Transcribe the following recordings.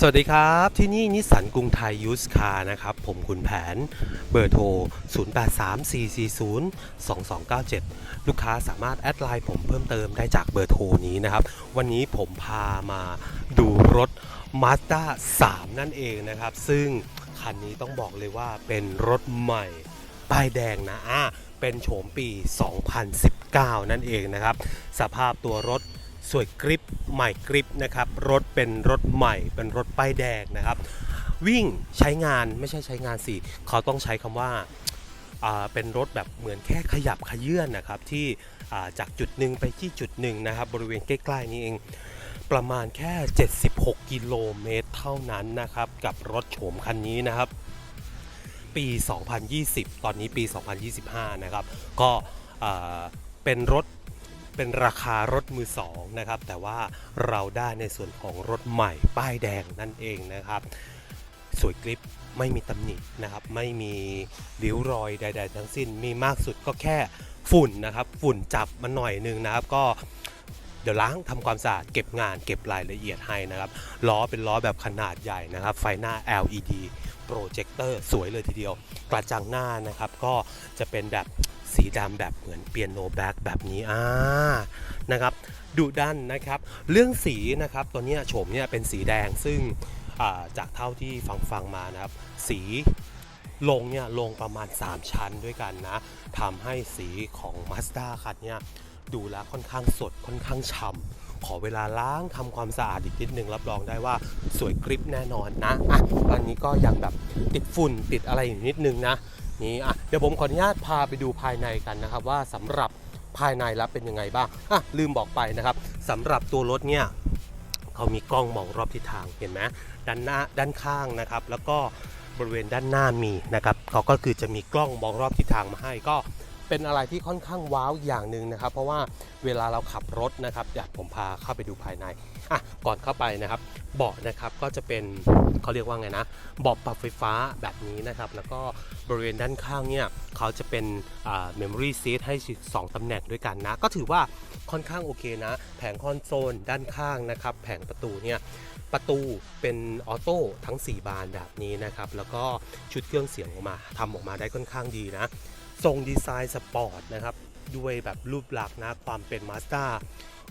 สวัสดีครับ ที่นี่นิสสันกรุงไทยยูสคาร์นะครับ ผมคุณแผนเบอร์โทร 0834402297 ลูกค้าสามารถแอดไลน์ผมเพิ่มเติมได้จากเบอร์โทรนี้นะครับ วันนี้ผมพามาดูรถ Mazda 3 นั่นเองนะครับ ซึ่งคันนี้ต้องบอกเลยว่าเป็นรถใหม่ ป้ายแดงนะอะเป็นโฉมปี 2019 นั่นเองนะครับ สภาพตัวรถ สวยกริปใหม่กริปนะครับ รถเป็นรถใหม่ เป็นรถป้ายแดงนะครับ วิ่งใช้งานไม่ใช่ใช้งานสิเขาต้องใช้คำว่าอ่าเป็นรถแบบเหมือนแค่ขยับขยื่นนะครับ ที่จากจุดหนึ่งไปที่จุดหนึ่งนะครับ บริเวณใกล้ๆนี้เองประมาณแค่ 76 กิโลเมตรเท่านั้นนะครับ กับรถโฉมคันนี้นะครับ ปี 2020 ตอนนี้ปี 2025 นะครับ ก็เป็นรถ เป็นราคารถมือสองนะครับแต่ว่าเราได้ในส่วนของรถใหม่ป้ายแดงนั่นเองนะครับ สวยกริปไม่มีตำหนินะครับ ไม่มีริ้วรอยใด ๆ ทั้งสิ้นมีมากสุดก็แค่ฝุ่นนะครับ ฝุ่นจับมาหน่อยนึงนะครับ ก็เดี๋ยวล้างทำความสะอาดเก็บงานเก็บรายละเอียดให้นะครับ ล้อเป็นล้อแบบขนาดใหญ่นะครับ ไฟหน้า LED โปรเจคเตอร์สวยเลยทีเดียว กระจังหน้านะครับก็จะเป็นแบบสีดำแบบเหมือนเปียโนแบ็กแบบนี้อ่านะครับดุดันนะครับ เรื่องสีนะครับตัวเนี้ยโฉมเนี่ยเป็นสีแดงซึ่งาจากเท่าที่ฟังฟังมานะครับ สีลงเนี่ยลงประมาณ 3 ชั้นด้วยกันนะทำให้สีของ Mazda คันเนี่ยดูแล้วค่อนข้างสดค่อนข้างฉ่ำ ขอเวลาล้างทำความสะอาดอีกนิดนึงรับรองได้ว่าสวยกริปแน่นอนนะอะอันนี้ก็ยังแบบติดฝุ่นติดอะไรอยู่นิดนึงนะนี่อะเดี๋ยวผมขออนุญาตพาไปดูภายในกันนะครับ ว่าสำหรับภายในแล้วเป็นยังไงบ้างอะลืมบอกไปนะครับสำหรับตัวรถเนี่ยเขามีกล้องมองรอบทิศทางเห็นไหมด้านหน้าด้านข้างนะครับ แล้วก็บริเวณด้านหน้ามีนะครับเขาก็คือจะมีกล้องมองรอบทิศทางมาให้ก็ เป็นอะไรที่ค่อนข้างว้าวอย่างหนึ่งนะครับ เพราะว่าเวลาเราขับรถนะครับอยากผมพาเข้าไปดูภายในอะก่อนเข้าไปนะครับ เบาะนะครับก็จะเป็นเขาเรียกว่าไงนะเบาะปรับไฟฟ้าแบบนี้นะครับ แล้วก็บริเวณด้านข้างเนี่ยเขาจะเป็นเมมโมรี่ซีทให้ 2 ตำแหน่งด้วยกันนะ ก็ถือว่าค่อนข้างโอเคนะ แผงคอนโซลด้านข้างนะครับ แผงประตูเนี่ย ประตูเป็นออโต้ทั้ง 4 บานแบบนี้นะครับ แล้วก็ชุดเครื่องเสียงออกมาทำออกมาได้ค่อนข้างดีนะ ทรงดีไซน์สปอร์ตนะครับ ด้วยแบบรูปลักษณ์นะความเป็นมาส d a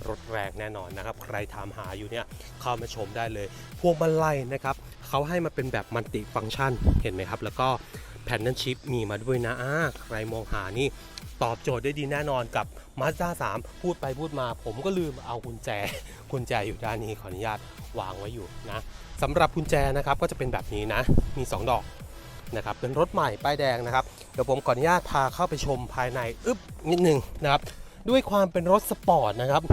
รถแรงแน่นอนนะครับ ใครถามหาอยู่เนี่ยเข้ามาชมได้เลย พวงมาลัยนะครับเขาให้มาเป็นแบบมัลติฟังก์ชันเห็นไหมครับ แล้วก็แผ่นนันชิปมีมาด้วยนะอ่าใครมองหานี่ ตอบโจทย์ได้ดีแน่นอนกับ Mazda 3 พูดไปพูดมา ผมก็ลืมเอากุญแจ กุญแจอยู่ด้านนี้ขออนุญาตวางไว้อยู่นะสำหรับกุญแจนะครับก็จะเป็นแบบนี้นะ มี 2 ดอกนะครับเป็นรถใหม่ป้ายแดงนะครับ เดี๋ยวผมขออนุญาตพาเข้าไปชมภายในอึ๊บนิดนึงนะครับ ด้วยความเป็นรถสปอร์ตนะครับ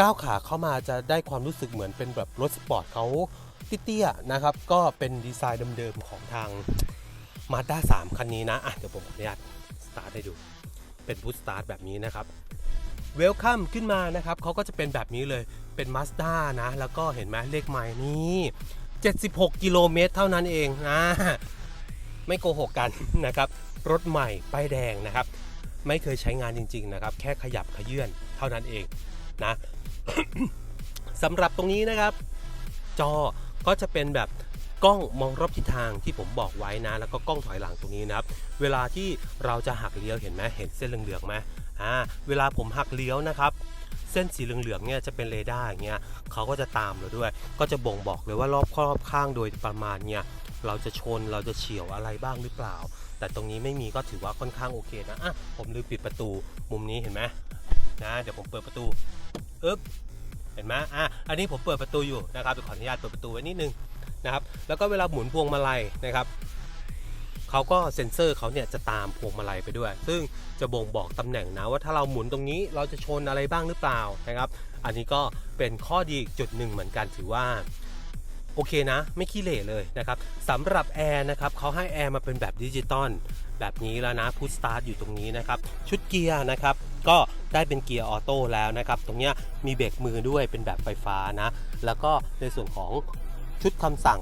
ก้าวขาเข้ามาจะได้ความรู้สึกเหมือนเป็นแบบรถสปอร์ตเขาเตี้ยๆนะครับ ก็เป็นดีไซน์เดิมๆของทาง Mazda 3 คันนี้นะอะเดี๋ยวผมขออนุญาต ตาร์ทให้ดู เป็นพุทสตาร์ทแบบนี้นะครับเวลคัมขึ้นมานะครับเขาก็จะเป็นแบบนี้เลยเป็น Mazda นะ แล้วก็เห็นไหมเลขไม้นี่76 กิโลเมตรเท่านั้นเองนะไม่โกหกกันนะครับ รถใหม่ป้ายแดงนะครับ ไม่เคยใช้งานจริง ๆ นะครับ แค่ขยับขยื่นเท่านั้นเองนะสำหรับตรงนี้นะครับ จอก็จะเป็นแบบ กล้องมองรอบทิศทางที่ผมบอกไว้นะ แล้วก็กล้องถอยหลังตรงนี้นะครับ เวลาที่เราจะหักเลี้ยวเห็นไหมเห็นเส้นเหลืองๆไหมอ่าเวลาผมหักเลี้ยวนะครับเส้นสีเหลืองๆเนี่ยจะเป็นเรดาร์อย่างเงี้ยเขาก็จะตามเราด้วย ก็จะบ่งบอกเลยว่ารอบครอบข้างโดยประมาณเนี่ยเราจะชนเราจะเฉียวอะไรบ้างหรือเปล่า แต่ตรงนี้ไม่มีก็ถือว่าค่อนข้างโอเคนะอะผมลืมปิดประตูมุมนี้เห็นไหมนะเดี๋ยวผมเปิดประตูอึ๊บเห็นไหมอะอันนี้ผมเปิดประตูอยู่นะครับเดี๋ยวขออนุญาตเปิดประตูไว้นิดนึง นะครับแล้วก็เวลาหมุนพวงมาลัยนะครับเขาก็เซ็นเซอร์เขาเนี่ยจะตามพวงมาลัยไปด้วย ซึ่งจะบ่งบอกตำแหน่งนะว่าถ้าเราหมุนตรงนี้เราจะชนอะไรบ้างหรือเปล่านะครับ อันนี้ก็เป็นข้อดีจุดหนึ่งเหมือนกันถือว่าโอเคนะ ไม่ขี้เหร่เลยนะครับสำหรับแอร์นะครับเขาให้แอร์มาเป็นแบบดิจิตอลแบบนี้แล้วนะพุทสตาร์ทอยู่ตรงนี้นะครับ ชุดเกียร์นะครับ ก็ได้เป็นเกียร์ออโต้แล้วนะครับ ตรงนี้มีเบรกมือด้วยเป็นแบบไฟฟ้านะ แล้วก็ในส่วนของ ชุดคำสั่ง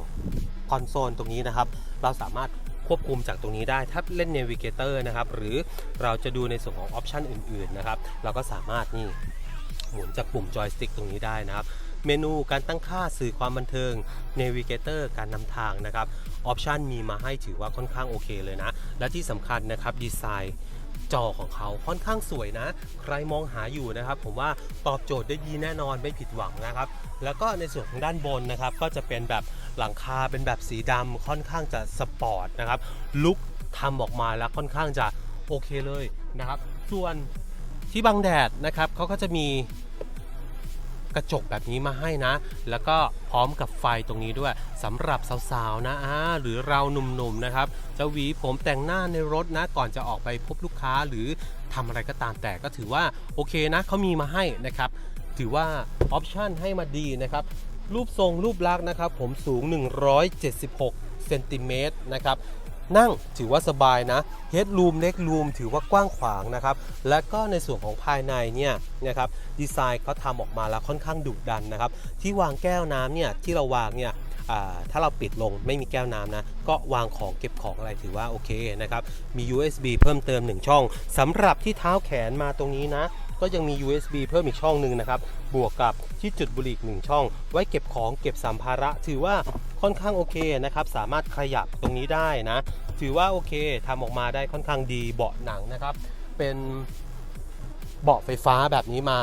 คอนโซลตรงนี้นะครับ เราสามารถควบคุมจากตรงนี้ได้ถ้าเล่น Navigator นะครับ หรือเราจะดูในส่วนของออปชันอื่นๆนะครับ เราก็สามารถนี่หมุนจากปุ่มจอยสติ๊กตรงนี้ได้นะครับ เมนูการตั้งค่าสื่อความบันเทิง Navigator การนำทางนะครับออปชันมีมาให้ถือว่าค่อนข้างโอเคเลยนะ และที่สำคัญนะครับดีไซน์ จอของเขาค่อนข้างสวยนะ ใครมองหาอยู่นะครับ ผมว่าตอบโจทย์ได้ดีแน่นอนไม่ผิดหวังนะครับ แล้วก็ในส่วนของด้านบนนะครับ ก็จะเป็นแบบหลังคาเป็นแบบสีดำค่อนข้างจะสปอร์ตนะครับลุกทำออกมาแล้วค่อนข้างจะโอเคเลยนะครับ ส่วนที่บังแดดนะครับเขาก็จะมี กระจกแบบนี้มาให้นะ แล้วก็พร้อมกับไฟตรงนี้ด้วยสำหรับสาวๆนะอ่าหรือเราหนุ่มๆนะครับจะหวีผมแต่งหน้าในรถนะก่อนจะออกไปพบลูกค้าหรือทำอะไรก็ตามแต่ก็ถือว่าโอเคนะเขามีมาให้นะครับถือว่าออปชันให้มาดีนะครับรูปทรงรูปลักษณ์นะครับผมสูง 176เซนติเมตรนะครับ นั่งถือว่าสบายนะเฮดรูมเล็กรูมถือว่ากว้างขวางนะครับ และก็ในส่วนของภายในเนี่ยนะครับดีไซน์เขาทำออกมาแล้วค่อนข้างดุดันนะครับ ที่วางแก้วน้ำเนี่ยที่เราวางเนี่ยถ้าเราปิดลงไม่มีแก้วน้ำนะ ก็วางของเก็บของอะไรถือว่าโอเคนะครับ มี USB เพิ่มเติม 1 ช่องสำหรับที่เท้าแขนมาตรงนี้นะ ก็ยังมี USB เพิ่มอีกช่องหนึ่งนะครับบวกกับที่จุดบุหรี่อีกหนึ่งช่อง ไว้เก็บของเก็บสัมภาระ ถือว่าค่อนข้างโอเคนะครับสามารถขยับตรงนี้ได้นะ ถือว่าโอเคทำออกมาได้ค่อนข้างดีเบาะหนังนะครับ เป็นเบาะไฟฟ้าแบบนี้มา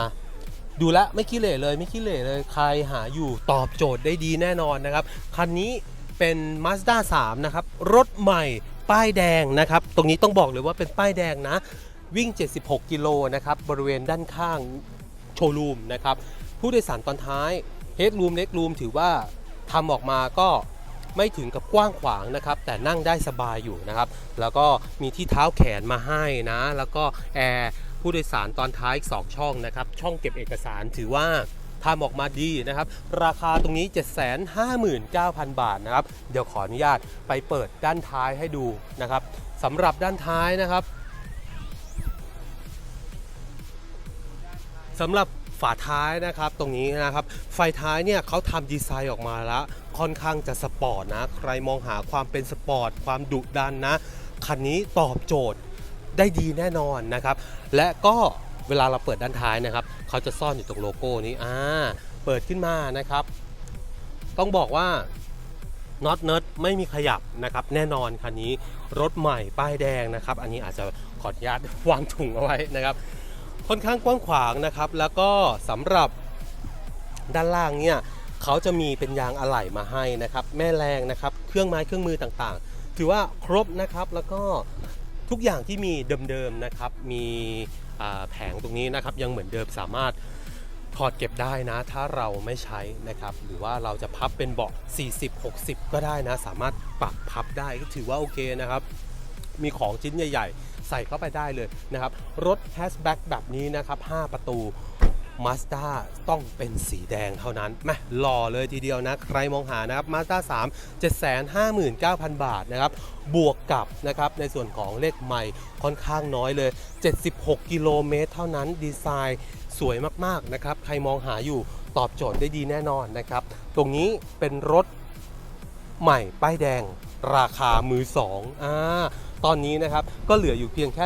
ดูแลไม่ขี้เหร่เลยไม่ขี้เหร่เลยใครหาอยู่ตอบโจทย์ได้ดีแน่นอนนะครับ คันนี้เป็น Mazda 3 นะครับ รถใหม่ป้ายแดงนะครับ ตรงนี้ต้องบอกเลยว่าเป็นป้ายแดงนะ วิ่ง 76 กิโลนะครับบริเวณด้านข้างโชว์รูมนะครับผู้โดยสารตอนท้ายเฮดรูมเล็กรูมถือว่าทำออกมาก็ไม่ถึงกับกว้างขวางนะครับ แต่นั่งได้สบายอยู่นะครับ แล้วก็มีที่เท้าแขนมาให้นะ แล้วก็แอร์ผู้โดยสารตอนท้ายอีก2ช่องนะครับ ช่องเก็บเอกสารถือว่าทำออกมาดีนะครับ ราคาตรงนี้ 759,000 บาทนะครับ เดี๋ยวขออนุญาตไปเปิดด้านท้ายให้ดูนะครับสำหรับด้านท้ายนะครับ สำหรับฝาท้ายนะครับตรงนี้นะครับ ไฟท้ายเนี่ยเขาทำดีไซน์ออกมาแล้ว ค่อนข้างจะสปอร์ตนะ ใครมองหาความเป็นสปอร์ต ความดุดันนะ คันนี้ตอบโจทย์ได้ดีแน่นอนนะครับ และก็เวลาเราเปิดด้านท้ายนะครับเขาจะซ่อนอยู่ตรงโลโก้นี้อ่าเปิดขึ้นมานะครับ ต้องบอกว่าน็อตเนิร์ดไม่มีขยับนะครับ แน่นอนคันนี้รถใหม่ป้ายแดงนะครับ อันนี้อาจจะขออนุญาตวางถุงเอาไว้นะครับ ค่อนข้างกว้างขวางนะครับ แล้วก็สำหรับด้านล่างเนี่ยเขาจะมีเป็นยางอะไหล่มาให้นะครับ แม่แรงนะครับ เครื่องไม้เครื่องมือต่างๆ ถือว่าครบนะครับแล้วก็ทุกอย่างที่มีเดิมๆนะครับ มีแผงตรงนี้นะครับ ยังเหมือนเดิมสามารถถอดเก็บได้นะ ถ้าเราไม่ใช้นะครับ หรือว่าเราจะพับเป็นเบาะ 40-60 ก็ได้นะ สามารถปรับพับได้ก็ถือว่าโอเคนะครับ มีของชิ้นใหญ่ ๆ ใส่เข้าไปได้เลยนะครับ รถแฮชแบ็กแบบนี้นะครับ 5 ประตู Mazda ต้องเป็นสีแดงเท่านั้นแม่หล่อเลยทีเดียวนะ ใครมองหานะครับ Mazda 3 759,000 บาทนะครับ บวกกับนะครับ ในส่วนของเลขใหม่ค่อนข้างน้อยเลย 76 กิโลเมตรเท่านั้นดีไซน์สวยมากๆนะครับ ใครมองหาอยู่ตอบโจทย์ได้ดีแน่นอนนะครับ ตรงนี้เป็นรถใหม่ป้ายแดงราคามือสองอ่า ตอนนี้นะครับก็เหลืออยู่เพียงแค่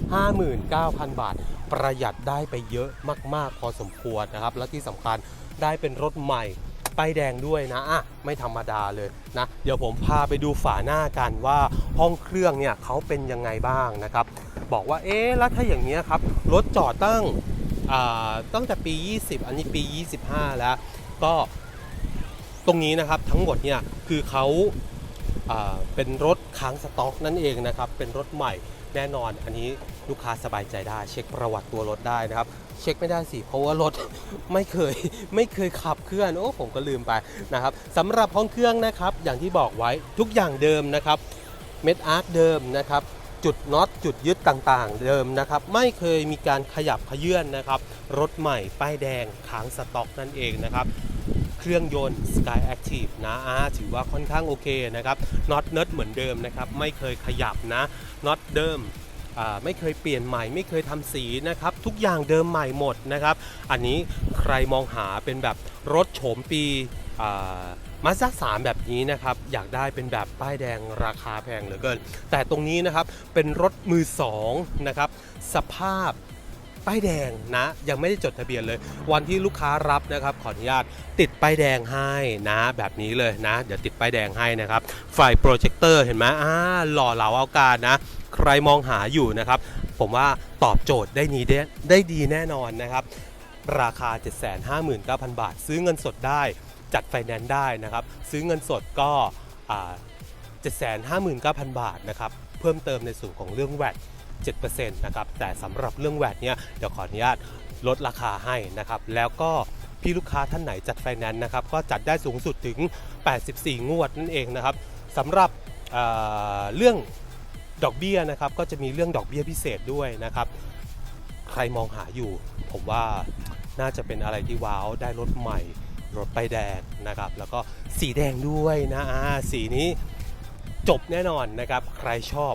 759,000 บาท ประหยัดได้ไปเยอะมาก ๆ พอสมควรนะครับ และที่สำคัญได้เป็นรถใหม่ป้ายแดงด้วยนะอะไม่ธรรมดาเลยนะ เดี๋ยวผมพาไปดูฝาหน้ากันว่าห้องเครื่องเนี่ยเขาเป็นยังไงบ้างนะครับ บอกว่าเอ๊ะแล้วถ้าอย่างนี้ครับรถจอดตั้งตั้งแต่ปี 20 อันนี้ปี 25 แล้ว ก็ตรงนี้นะครับทั้งหมดเนี่ยคือเขา เป็นรถค้างสต็อกนั่นเองนะครับ เป็นรถใหม่แน่นอน อันนี้ลูกค้าสบายใจได้ เช็คประวัติตัวรถได้นะครับ เช็คไม่ได้สิ เพราะว่ารถไม่เคยไม่เคยขับเคลื่อน โอ้ผมก็ลืมไปนะครับสำหรับห้องเครื่องนะครับ อย่างที่บอกไว้ทุกอย่างเดิมนะครับ เม็ดอาร์คเดิมนะครับ จุดน็อตจุดยึดต่างๆ เดิมนะครับ ไม่เคยมีการขยับขยื่นนะครับ รถใหม่ป้ายแดงค้างสต็อกนั่นเองนะครับ เครื่องยนต์ Sky Active นะอ่าถือว่าค่อนข้างโอเคนะครับน็อตเนิร์ดเหมือนเดิมนะครับ ไม่เคยขยับนะน็อตเดิมไม่เคยเปลี่ยนใหม่ไม่เคยทำสีนะครับ ทุกอย่างเดิมใหม่หมดนะครับ อันนี้ใครมองหาเป็นแบบรถโฉมปีมาสด้าสามแบบนี้นะครับ อยากได้เป็นแบบป้ายแดงราคาแพงเหลือเกิน แต่ตรงนี้นะครับเป็นรถมือสองนะครับ สภาพ ป้ายแดงนะ ยังไม่ได้จดทะเบียนเลย วันที่ลูกค้ารับนะครับขออนุญาตติดป้ายแดงให้นะ แบบนี้เลยนะ เดี๋ยวติดป้ายแดงให้นะครับไฟโปรเจคเตอร์เห็นไหมอ่าหล่อเหลาเอาการนะ ใครมองหาอยู่นะครับ ผมว่าตอบโจทย์ได้ดีได้ได้ดีแน่นอนนะครับ ราคา 759,000 บาท ซื้อเงินสดได้จัดไฟแนนซ์ได้นะครับ ซื้อเงินสดก็อ่า759,000 บาทนะครับ เพิ่มเติมในส่วนของเรื่องแวด 7%นะครับแต่สำหรับเรื่องแวดเนี่ยเดี๋ยวขออนุญาตลดราคาให้นะครับแล้วก็พี่ลูกค้าท่านไหนจัดไฟแนนซ์นะครับก็จัดได้สูงสุดถึง 84 งวดนั่นเองนะครับสำหรับเเรื่องดอกเบี้ยนะครับก็จะมีเรื่องดอกเบี้ยพิเศษด้วยนะครับใครมองหาอยู่ ผมว่าน่าจะเป็นอะไรที่ว้าวได้รถใหม่ รถไปแดงนะครับแล้วก็สีแดงด้วยนะสีนี้จบแน่นอนนะครับใครชอบ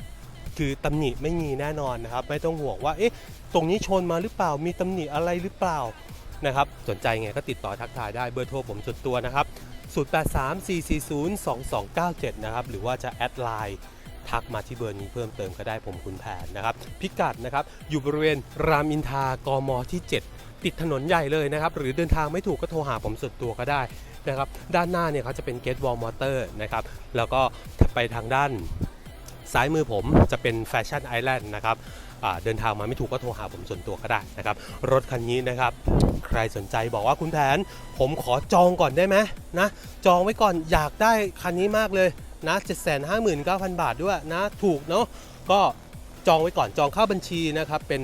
คือตำหนิไม่มีแน่นอนนะครับ ไม่ต้องห่วงว่าเอ๊ะตรงนี้ชนมาหรือเปล่ามีตำหนิอะไรหรือเปล่านะครับสนใจไงก็ติดต่อทักทายได้เบอร์โทรผมส่วนตัวนะครับ 0834402297 นะครับ หรือว่าจะแอดไลน์ทักมาที่เบอร์นี้เพิ่มเติมก็ได้ผมคุณแผนนะครับ พิกัดนะครับ อยู่บริเวณรามอินทากมที่ 7 ติดถนนใหญ่เลยนะครับ หรือเดินทางไม่ถูกก็โทรหาผมส่วนตัวก็ได้นะครับ ด้านหน้าเนี่ยเขาจะเป็น Gate Wall Motor นะครับ แล้วก็ไปทางด้าน ซ้ายมือผมจะเป็นแฟชั่นไอแลนด์นะครับเดินทางมาไม่ถูกก็โทรหาผมส่วนตัวก็ได้นะครับ รถคันนี้นะครับ ใครสนใจบอกว่าคุณแผน ผมขอจองก่อนได้ไหมนะ จองไว้ก่อนอยากได้คันนี้มากเลยนะ 759,000 บาทด้วยนะ ถูกเนาะก็จองไว้ก่อนจองเข้าบัญชีนะครับ เป็น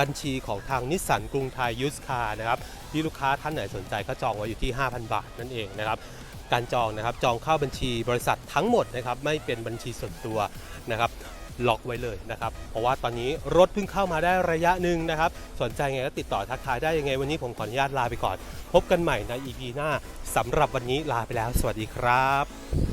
บัญชีของทางนิสสันกรุงไทยยูสคาร์นะครับที่ลูกค้าท่านไหนสนใจก็จองไว้อยู่ที่ 5,000 บาทนั่นเองนะครับ การจองนะครับจองเข้าบัญชีบริษัททั้งหมดนะครับไม่เป็นบัญชีส่วนตัวนะครับล็อกไว้เลยนะครับ เพราะว่าตอนนี้รถเพิ่งเข้ามาได้ระยะหนึ่งนะครับ สนใจไงก็ติดต่อทักทายได้ยังไงวันนี้ผมขออนุญาตลาไปก่อน พบกันใหม่ใน EP หน้าสำหรับวันนี้ลาไปแล้ว สวัสดีครับ